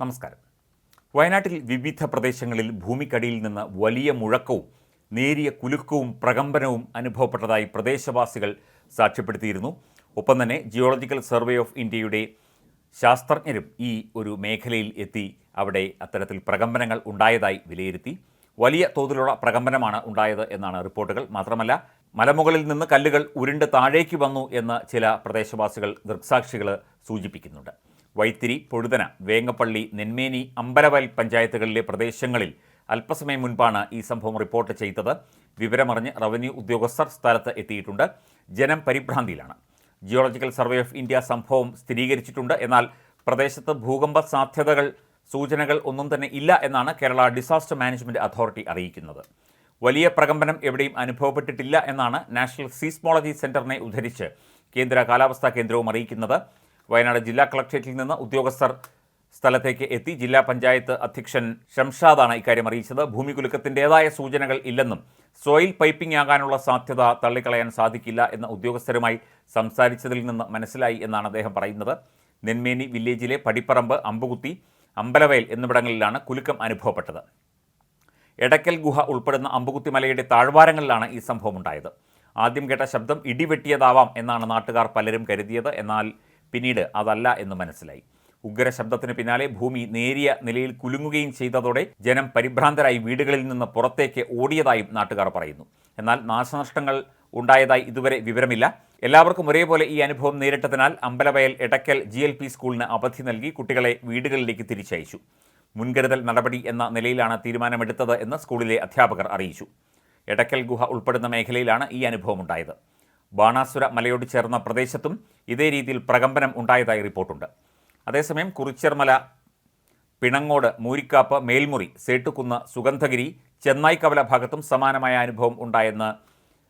നമസ്കാരം. വയനാട്ടിൽ വിവിധ പ്രദേശങ്ങളിൽ ഭൂമിക്കടിയിൽ നിന്ന് വലിയ മുഴക്കവും നേരിയ കുലുക്കവും പ്രകമ്പനവും അനുഭവപ്പെട്ടതായി പ്രദേശവാസികൾ സാക്ഷ്യപ്പെടുത്തിയിരുന്നു. ഒപ്പം തന്നെ ജിയോളജിക്കൽ സർവേ ഓഫ് ഇന്ത്യയുടെ ശാസ്ത്രജ്ഞരും ഈ ഒരു മേഖലയിൽ എത്തി അവിടെ അത്തരത്തിൽ പ്രകമ്പനങ്ങൾ ഉണ്ടായതായി വിലയിരുത്തി. വലിയ തോതിലുള്ള പ്രകമ്പനമാണ് ഉണ്ടായത് എന്നാണ് റിപ്പോർട്ടുകൾ. മാത്രമല്ല മലമുകളിൽ നിന്ന് കല്ലുകൾ ഉരുണ്ട് താഴേക്ക് വന്നു എന്ന് ചില പ്രദേശവാസികൾ ദൃക്സാക്ഷികൾ സൂചിപ്പിക്കുന്നുണ്ട്. വൈത്തിരി പൊഴുതന വേങ്ങപ്പള്ളി നെന്മേനി അമ്പലവൽ പഞ്ചായത്തുകളിലെ പ്രദേശങ്ങളിൽ അല്പസമയം മുൻപാണ് ഈ സംഭവം റിപ്പോർട്ട് ചെയ്തത്. വിവരമറിഞ്ഞ് റവന്യൂ ഉദ്യോഗസ്ഥർ സ്ഥലത്ത് എത്തിയിട്ടുണ്ട്. ജനം പരിഭ്രാന്തിയിലാണ്. ജിയോളജിക്കൽ സർവേ ഓഫ് ഇന്ത്യ സംഭവം സ്ഥിരീകരിച്ചിട്ടുണ്ട്. എന്നാൽ പ്രദേശത്ത് ഭൂകമ്പ സാധ്യതകൾ സൂചനകൾ ഒന്നും തന്നെ ഇല്ല എന്നാണ് കേരള ഡിസാസ്റ്റർ മാനേജ്മെന്റ് അതോറിറ്റി അറിയിക്കുന്നത്. വലിയ പ്രകമ്പനം എവിടെയും അനുഭവപ്പെട്ടിട്ടില്ല എന്നാണ് നാഷണൽ സീസ്മോളജി സെന്ററിനെ ഉദ്ധരിച്ച് കേന്ദ്ര കാലാവസ്ഥാ കേന്ദ്രവും അറിയിക്കുന്നത്. വയനാട് ജില്ലാ കളക്ട്രേറ്റിൽ നിന്ന് ഉദ്യോഗസ്ഥർ സ്ഥലത്തേക്ക് എത്തി ജില്ലാ പഞ്ചായത്ത് അധ്യക്ഷൻ ഷംഷാദാണ് ഇക്കാര്യം അറിയിച്ചത്. ഭൂമി കുലുക്കത്തിന്റെതായ സൂചനകൾ ഇല്ലെന്നും സോയിൽ പൈപ്പിംഗ് ആകാനുള്ള സാധ്യത തള്ളിക്കളയാൻ സാധിക്കില്ല എന്ന ഉദ്യോഗസ്ഥരുമായി സംസാരിച്ചതിൽ നിന്ന് മനസ്സിലായി എന്നാണ് അദ്ദേഹം പറയുന്നത്. നെന്മേനി വില്ലേജിലെ പടിപ്പറമ്പ് അമ്പുകുത്തി അമ്പലവയൽ എന്നിവിടങ്ങളിലാണ് കുലുക്കം അനുഭവപ്പെട്ടത്. എടക്കൽ ഗുഹ ഉൾപ്പെടുന്ന അമ്പുകുത്തി മലയുടെ താഴ്വാരങ്ങളിലാണ് ഈ സംഭവം ഉണ്ടായത് ആദ്യം കേട്ട ശബ്ദം ഇടിവെട്ടിയതാവാം എന്നാണ് നാട്ടുകാർ പലരും കരുതിയത്. എന്നാൽ പിന്നീട് അതല്ല എന്ന് മനസ്സിലായി. ഉഗ്ര ശബ്ദത്തിന് പിന്നാലെ ഭൂമി നേരിയ നിലയിൽ കുലുങ്ങുകയും ചെയ്തതോടെ ജനം പരിഭ്രാന്തരായി വീടുകളിൽ നിന്ന് പുറത്തേക്ക് ഓടിയതായും നാട്ടുകാർ പറയുന്നു. എന്നാൽ നാശനഷ്ടങ്ങൾ ഉണ്ടായതായി ഇതുവരെ വിവരമില്ല. എല്ലാവർക്കും ഒരേപോലെ ഈ അനുഭവം നേരിട്ടതിനാൽ Ambalavayal Edakkal G L P സ്കൂളിന് അവധി നൽകി കുട്ടികളെ വീടുകളിലേക്ക് തിരിച്ചയച്ചു. മുൻകരുതൽ നടപടി എന്ന നിലയിലാണ് തീരുമാനമെടുത്തത് എന്ന് സ്കൂളിലെ അധ്യാപകർ അറിയിച്ചു. എടക്കൽ ഗുഹ ഉൾപ്പെടുന്ന മേഖലയിലാണ് ഈ അനുഭവം ഉണ്ടായത് ബാണാസുര മലയോട് ചേർന്ന പ്രദേശത്തും ഇതേ രീതിയിൽ പ്രകമ്പനം ഉണ്ടായതായി റിപ്പോർട്ടുണ്ട്. അതേസമയം കുറിച്ചർമല പിണങ്ങോട് മൂരിക്കാപ്പ് മേൽമുറി സേട്ടുകുന്ന് സുഗന്ധഗിരി ചെന്നായിക്കവല ഭാഗത്തും സമാനമായ അനുഭവം ഉണ്ടായെന്ന്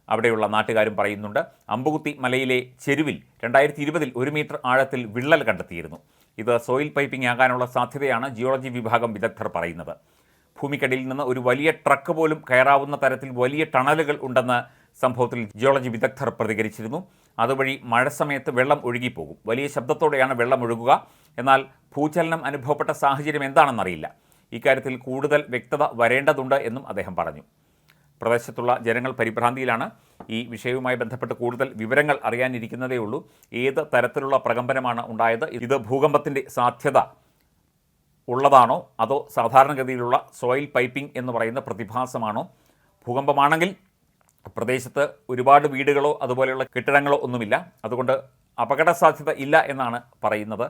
അവിടെയുള്ള നാട്ടുകാരും പറയുന്നുണ്ട്. അമ്പുകുത്തി മലയിലെ ചെരുവിൽ രണ്ടായിരത്തി ഇരുപതിൽ ഒരു മീറ്റർ ആഴത്തിൽ വിള്ളൽ കണ്ടെത്തിയിരുന്നു. ഇത് സോയിൽ പൈപ്പിംഗ് ആകാനുള്ള സാധ്യതയാണ് ജിയോളജി വിഭാഗം വിദഗ്ധർ പറയുന്നത്. ഭൂമിക്കടിയിൽ നിന്ന് ഒരു വലിയ ട്രക്ക് പോലും കയറാവുന്ന തരത്തിൽ വലിയ ടണലുകൾ ഉണ്ടെന്ന് സംഭവത്തിൽ ജിയോളജി വിദഗ്ധർ പ്രതികരിച്ചിരുന്നു. അതുവഴി മഴ സമയത്ത് വെള്ളം ഒഴുകിപ്പോകും. വലിയ ശബ്ദത്തോടെയാണ് വെള്ളം ഒഴുകുക. എന്നാൽ ഭൂചലനം അനുഭവപ്പെട്ട സാഹചര്യം എന്താണെന്നറിയില്ല. ഇക്കാര്യത്തിൽ കൂടുതൽ വ്യക്തത വരേണ്ടതുണ്ട് എന്നും അദ്ദേഹം പറഞ്ഞു. പ്രദേശത്തുള്ള ജനങ്ങൾ പരിഭ്രാന്തിയിലാണ്. ഈ വിഷയവുമായി ബന്ധപ്പെട്ട് കൂടുതൽ വിവരങ്ങൾ അറിയാനിരിക്കുന്നതേ ഉള്ളൂ. ഏത് തരത്തിലുള്ള പ്രകമ്പനമാണ് ഉണ്ടായത്? ഇത് ഭൂകമ്പത്തിന്റെ സാധ്യത ഉള്ളതാണോ? അതോ സാധാരണഗതിയിലുള്ള സോയിൽ പൈപ്പിംഗ് എന്ന് പറയുന്ന പ്രതിഭാസമാണോ? ഭൂകമ്പമാണെങ്കിൽ പ്രദേശത്ത് ഒരുപാട് വീടുകളോ അതുപോലെയുള്ള കെട്ടിടങ്ങളോ ഒന്നുമില്ല. അതുകൊണ്ട് അപകട സാധ്യത ഇല്ല എന്നാണ് പറയുന്നത്.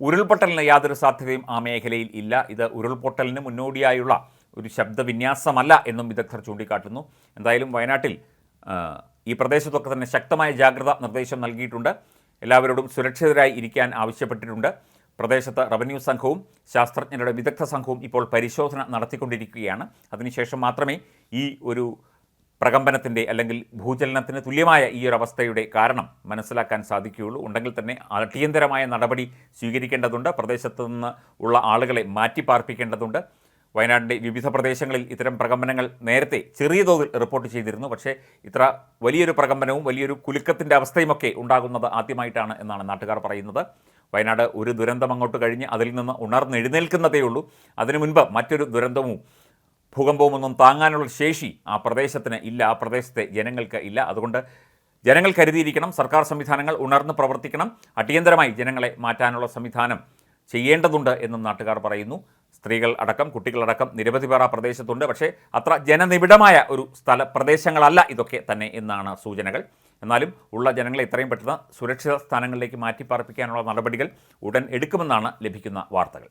ഉരുൾപൊട്ടലിന് യാതൊരു സാധ്യതയും ആ മേഖലയിൽ ഇല്ല. ഇത് ഉരുൾപൊട്ടലിന് മുന്നോടിയായുള്ള ഒരു ശബ്ദവിന്യാസമല്ല എന്നും വിദഗ്ധർ ചൂണ്ടിക്കാട്ടുന്നു. എന്തായാലും വയനാട്ടിൽ ഈ പ്രദേശത്തൊക്കെ തന്നെ ശക്തമായ ജാഗ്രത നിർദ്ദേശം നൽകിയിട്ടുണ്ട്. എല്ലാവരോടും സുരക്ഷിതരായി ഇരിക്കാൻ ആവശ്യപ്പെട്ടിട്ടുണ്ട്. പ്രദേശത്ത് റവന്യൂ സംഘവും ശാസ്ത്രജ്ഞരുടെ വിദഗ്ധ സംഘവും ഇപ്പോൾ പരിശോധന നടത്തിക്കൊണ്ടിരിക്കുകയാണ്. അതിനുശേഷം മാത്രമേ ഈ ഒരു പ്രകമ്പനത്തിന്റെ അല്ലെങ്കിൽ ഭൂചലനത്തിന് തുല്യമായ ഈ ഒരു അവസ്ഥയുടെ കാരണം മനസ്സിലാക്കാൻ സാധിക്കുകയുള്ളൂ. ഉണ്ടെങ്കിൽ തന്നെ അടിയന്തരമായ നടപടി സ്വീകരിക്കേണ്ടതുണ്ട്. പ്രദേശത്തു നിന്ന് ഉള്ള ആളുകളെ മാറ്റിപ്പാർപ്പിക്കേണ്ടതുണ്ട് വയനാടിന്റെ വിവിധ പ്രദേശങ്ങളിൽ ഇത്തരം പ്രകമ്പനങ്ങൾ നേരത്തെ ചെറിയ തോതിൽ റിപ്പോർട്ട് ചെയ്തിരുന്നു. പക്ഷേ ഇത്ര വലിയൊരു പ്രകമ്പനവും വലിയൊരു കുലുക്കത്തിന്റെ അവസ്ഥയുമൊക്കെ ഉണ്ടാകുന്നത് ആദ്യമായിട്ടാണ് എന്നാണ് നാട്ടുകാർ പറയുന്നത്. വയനാട് ഒരു ദുരന്തം അങ്ങോട്ട് കഴിഞ്ഞ് അതിൽ നിന്ന് ഉണർന്നെഴുന്നേൽക്കുന്നതേ ഉള്ളൂ. അതിനു മുൻപ് മറ്റൊരു ദുരന്തവും ഭൂകമ്പവുമൊന്നും താങ്ങാനുള്ള ശേഷി ആ പ്രദേശത്തിന് ഇല്ല ആ പ്രദേശത്തെ ജനങ്ങൾക്ക് ഇല്ല. അതുകൊണ്ട് ജനങ്ങൾ കരുതിയിരിക്കണം സർക്കാർ സംവിധാനങ്ങൾ ഉണർന്ന് പ്രവർത്തിക്കണം അടിയന്തരമായി ജനങ്ങളെ മാറ്റാനുള്ള സംവിധാനം ചെയ്യേണ്ടതുണ്ട് എന്നും നാട്ടുകാർ പറയുന്നു. സ്ത്രീകൾ അടക്കം കുട്ടികളടക്കം നിരവധി പേർ ആ പ്രദേശത്തുണ്ട്. പക്ഷേ അത്ര ജനനിബിഡമായ ഒരു സ്ഥല പ്രദേശങ്ങളല്ല ഇതൊക്കെ തന്നെ എന്നാണ് സൂചനകൾ. എന്നാലും ഉള്ള ജനങ്ങളെ എത്രയും പെട്ടെന്ന് സുരക്ഷിത സ്ഥാനങ്ങളിലേക്ക് മാറ്റിപ്പാർപ്പിക്കാനുള്ള നടപടികൾ ഉടൻ എടുക്കുമെന്നാണ് ലഭിക്കുന്ന വാർത്തകൾ.